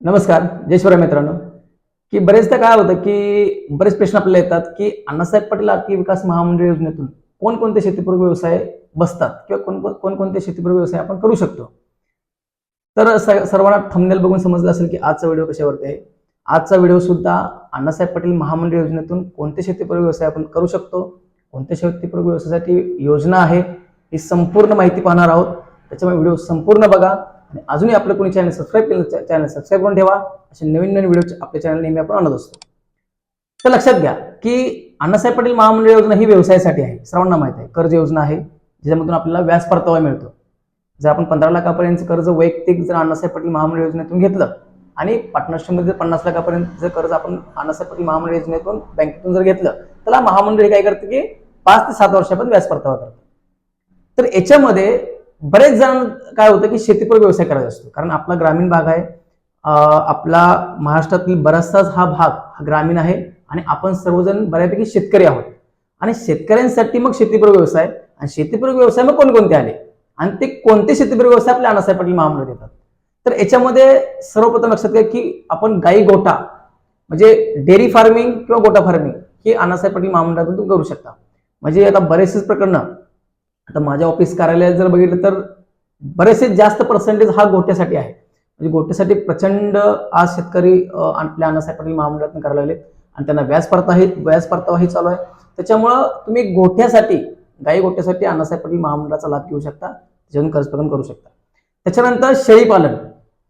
नमस्कार जयश्वर मित्रांनो. की बरेचदा काय होतं की बरेच प्रश्न आपल्याला येतात की अण्णासाहेब पाटील आर्थिक विकास महामंडळ योजनेतून कोणकोणते शेतीपूरक व्यवसाय बसतात किंवा कोण कोणकोणते शेतीपूरक व्यवसाय आपण करू शकतो? तर सर्वांना थंबनेल बघून समजलं असेल की आजचा व्हिडिओ कशावरती आहे. आजचा व्हिडिओ सुद्धा अण्णासाहेब पाटील महामंडळ योजनेतून कोणते शेतीपूर्व व्यवसाय आपण करू शकतो? कोणत्या शेतीपूरक व्यवसायासाठी योजना आहे? ही संपूर्ण माहिती पाहणार आहोत. त्याच्यामुळे व्हिडिओ संपूर्ण बघा. आणि अजूनही आपलं कोणी चॅनल सबस्क्राईब केलं चॅनल सबस्क्राईब करून ठेवा. असे नवीन नवीन व्हिडिओ आपल्या चॅनल नेहमी आपण आणत असतो. तर लक्षात घ्या की अण्णासाहेब पाटील महामंडळ योजना ही व्यवसायासाठी आहे. सर्वांना माहिती आहे. कर्ज योजना आहे ज्याच्यामधून आपल्याला व्याज परतावा मिळतो. जर आपण पंधरा लाखापर्यंत कर्ज वैयक्तिक जर अण्णासाहेब पाटील महामंडळ योजनेतून घेतलं आणि पार्टनरशिपमध्ये जर पन्नास लाखापर्यंत जर कर्ज आपण अण्णासाहेब पाटील महामंडळ योजनेतून बँकेतून जर घेतलं त्याला महामंडळ काय करते की पाच ते सात वर्षापर्यंत व्याज परतावा करतं. तर याच्यामध्ये बरेच जण काय होतं की शेतीपूरक व्यवसाय करायचा असतो. कारण आपला ग्रामीण भाग आहे आपला महाराष्ट्रातील बराचसाच हा भाग हा ग्रामीण आहे आणि आपण सर्वजण बऱ्यापैकी शेतकरी आहोत. आणि शेतकऱ्यांसाठी मग शेतीपूरक व्यवसाय आणि शेतीपूरक व्यवसाय मग कोणकोणते आले? आणि ते कोणते शेतीपूरक व्यवसाय आपल्या अण्णासाहेब पाटील महामंडळ देतात? तर याच्यामध्ये सर्वप्रथम लक्षात घ्या की आपण गाई गोठा म्हणजे डेअरी फार्मिंग किंवा गोटा फार्मिंग हे अण्णासाहेब पाटील महामंडळातून तुम्ही करू शकता. म्हणजे आता बरेचसेच प्रकरणं आता माझ्या ऑफिस कार्यालयात जर बघितलं तर बरेचसे जास्त पर्सेंटेज हा गोट्यासाठी आहे. म्हणजे गोट्यासाठी प्रचंड आज शेतकरी आपल्या अण्णासाहेब पाटील महामंडळातून करायला लागले आणि त्यांना व्याज परतावा व्याज परतावा हे चालू आहे. त्याच्यामुळं तुम्ही गोठ्यासाठी गाई गोठ्यासाठी अण्णासाहेब पाटील महामंडळाचा लाभ घेऊ शकता त्याच्यातून कर्ज प्रदान करू शकता. त्याच्यानंतर शेळीपालन.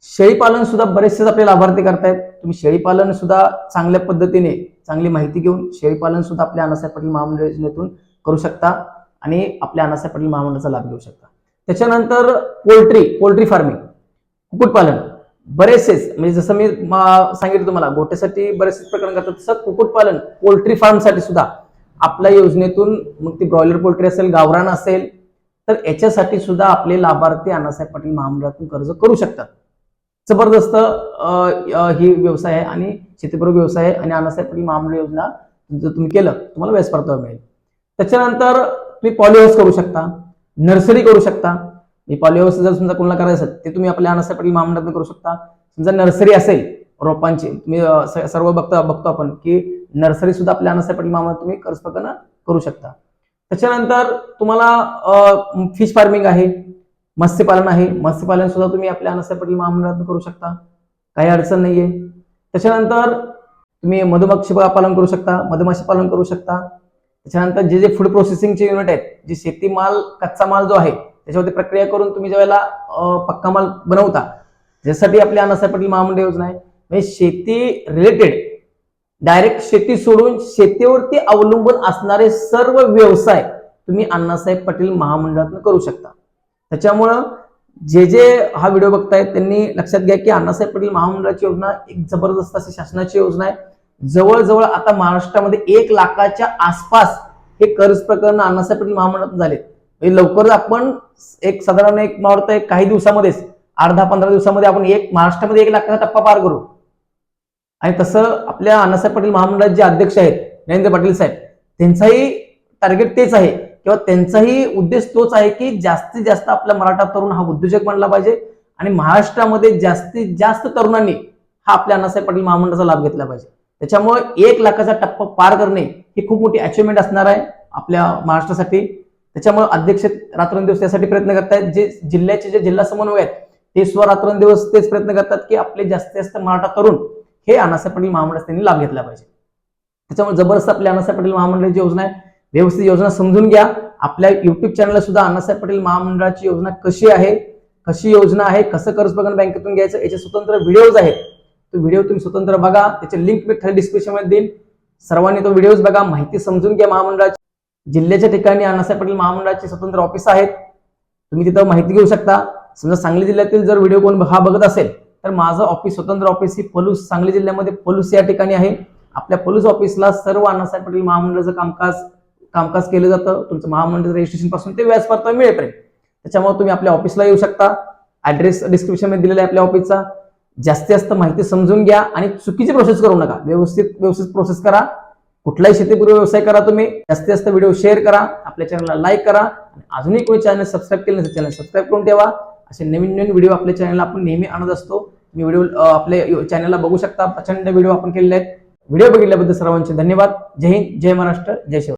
शेळीपालन सुद्धा बरेचसेच आपले लाभार्थी करतायत. तुम्ही शेळीपालन सुद्धा चांगल्या पद्धतीने चांगली माहिती घेऊन शेळीपालन सुद्धा आपल्या अण्णासाहेब पाटील महामंडळ योजनेतून करू शकता. आणि आपल्या अण्णासाहेब पाटील महामंडळाचा लाभ घेऊ शकता. त्याच्यानंतर पोल्ट्री पोल्ट्री फार्मिंग कुक्कुटपालन बरेचसेच म्हणजे जसं मी सांगितलं तुम्हाला गोट्यासाठी बरेचसे प्रकरण करतात तसं कुक्कुटपालन पोल्ट्री फार्मसाठी सुद्धा आपल्या योजनेतून मग ती ब्रॉयलर पोल्ट्री असेल गावरान असेल तर याच्यासाठी सुद्धा आपले लाभार्थी अण्णासाहेब पाटील महामंडळातून कर्ज करू शकतात. जबरदस्त ही व्यवसाय आहे आणि शेतीपूरक व्यवसाय आहे आणि अण्णासाहेब पाटील महामंडळ योजना जर तुम्ही केलं तुम्हाला व्याज मिळेल. त्याच्यानंतर तुम्ही पॉलिहाऊस करू शकता नर्सरी करू शकता. मी पॉलिहाऊस जर समजा कोणाला करायचं असेल ते तुम्ही आपल्या अण्णासाहेब पाटील महामंडळात करू शकता. समजा नर्सरी असेल रोपांची तुम्ही सर्व बघता बघतो आपण की नर्सरी सुद्धा आपल्या अण्णासाहेब पाटील महामंडळात तुम्ही कर्ज करू शकता. त्याच्यानंतर तुम्हाला फिश फार्मिंग आहे मत्स्यपालन आहे. मत्स्यपालन सुद्धा तुम्ही आपल्या अण्णासाहेब पाटील महामंडळात करू शकता. काही अडचण नाहीये. त्याच्यानंतर तुम्ही मधुमक्षी पालन करू शकता मधमाशी पालन करू शकता. त्याच्यानंतर जे जे फूड प्रोसेसिंगचे युनिट आहेत जे शेतीमाल कच्चा माल जो आहे त्याच्यावरती प्रक्रिया करून तुम्ही ज्यावेळेला वेळेला पक्का माल बनवता ज्यासाठी आपली अण्णासाहेब पाटील महामंडळ योजना आहे. म्हणजे शेती रिलेटेड डायरेक्ट शेती सोडून शेतीवरती अवलंबून असणारे सर्व व्यवसाय तुम्ही अण्णासाहेब पाटील महामंडळातून करू शकता. त्याच्यामुळं जे जे हा व्हिडिओ बघतायत त्यांनी लक्षात घ्या की अण्णासाहेब पाटील महामंडळाची योजना एक जबरदस्त अशी शासनाची योजना आहे. जवळजवळ आता महाराष्ट्रामध्ये एक लाखाच्या आसपास हे कर्ज प्रकरण अण्णासाहेब पाटील महामंडळातून झाले म्हणजे लवकरच आपण एक साधारण एक मला काही दिवसामध्येच अर्धा पंधरा दिवसामध्ये आपण एक महाराष्ट्रामध्ये एक लाखाचा टप्पा पार करू. आणि तसं आपल्या अण्णासाहेब पाटील महामंडळाचे जे अध्यक्ष आहेत नरेंद्र पाटील साहेब त्यांचाही टार्गेट तेच आहे. किंवा त्यांचाही उद्देश तोच आहे की जास्तीत जास्त आपला मराठा तरुण हा उद्योजक बनला पाहिजे आणि महाराष्ट्रामध्ये जास्तीत जास्त तरुणांनी हा आपल्या अण्णासाहेब पाटील महामंडळाचा लाभ घेतला पाहिजे. त्याच्यामुळे एक लाखाचा टप्पा पार करणे ही खूप मोठी अचिव्हमेंट असणार आहे आपल्या महाराष्ट्रासाठी. त्याच्यामुळे अध्यक्ष रात्रंदिवस त्यासाठी प्रयत्न करतायत. जे जिल्ह्याचे जे जिल्हा समन्वय आहेत ते स्व रात्रंदिवस तेच प्रयत्न करतात की आपले जास्तीत जास्त मराठा तरुण हे अनासा पाटील महामंडळ त्यांनी लाभ घेतला पाहिजे. त्याच्यामुळे जबरदस्त आपल्या अनासा पाटील महामंडळाची योजना आहे. व्यवस्थित योजना समजून घ्या. आपल्या युट्यूब चॅनलला सुद्धा अण्णासाहेब पाटील महामंडळाची योजना कशी आहे कशी योजना आहे कसं कर्ज बघण बँकेतून घ्यायचं याचे स्वतंत्र व्हिडिओज आहेत. तो व्हिडिओ तुम्ही स्वतंत्र बघा. त्याची लिंक मी खाली डिस्क्रिप्शनमध्ये देईन. सर्वांनी तो व्हिडिओज बघा. माहिती समजून घ्या महामंडळाची. जिल्ह्याच्या ठिकाणी अण्णासाहेब पाटील महामंडळाचे स्वतंत्र ऑफिस आहेत. तुम्ही तिथं माहिती घेऊ शकता. समजा सांगली जिल्ह्यातील जर व्हिडिओ कोण हा बघत असेल तर माझं ऑफिस स्वतंत्र ऑफिस ही पलूस सांगली जिल्ह्यामध्ये पलूस या ठिकाणी आहे. आपल्या पलूस ऑफिसला सर्व अण्णासाहेब पाटील महामंडळाचं कामकाज कामकाज केलं जातं. तुमचं महामंडळ रजिस्ट्रेशनपासून ते व्याज परतावा मिळेपर्यंत. त्याच्यामुळे तुम्ही आपल्या ऑफिसला येऊ शकता. ऍड्रेस डिस्क्रिप्शनमध्ये दिलेला आहे आपल्या ऑफिसचा जास्तीत जास्त माहिती समजून घ्या आणि चुकीची प्रोसेस करू नका. व्यवस्थित व्यवस्थित प्रोसेस करा. कुठलाही शेतीपूर्व व्यवसाय करा तुम्ही. जास्तीत जास्त व्हिडिओ शेअर करा. आपल्या चॅनलला लाईक करा. आणि अजूनही कोणी चॅनल सबस्क्राईब केलं नसेल चॅनल सबस्क्राईब करून ठेवा. असे नवीन नवीन व्हिडिओ आपल्या चॅनलला आपण नेहमी आणत असतो. मी व्हिडिओ आपल्या चॅनलला बघू शकता. प्रचंड व्हिडिओ आपण केलेले आहेत. व्हिडिओ बघितल्याबद्दल सर्वांचे धन्यवाद. जय हिंद जय महाराष्ट्र जय शिव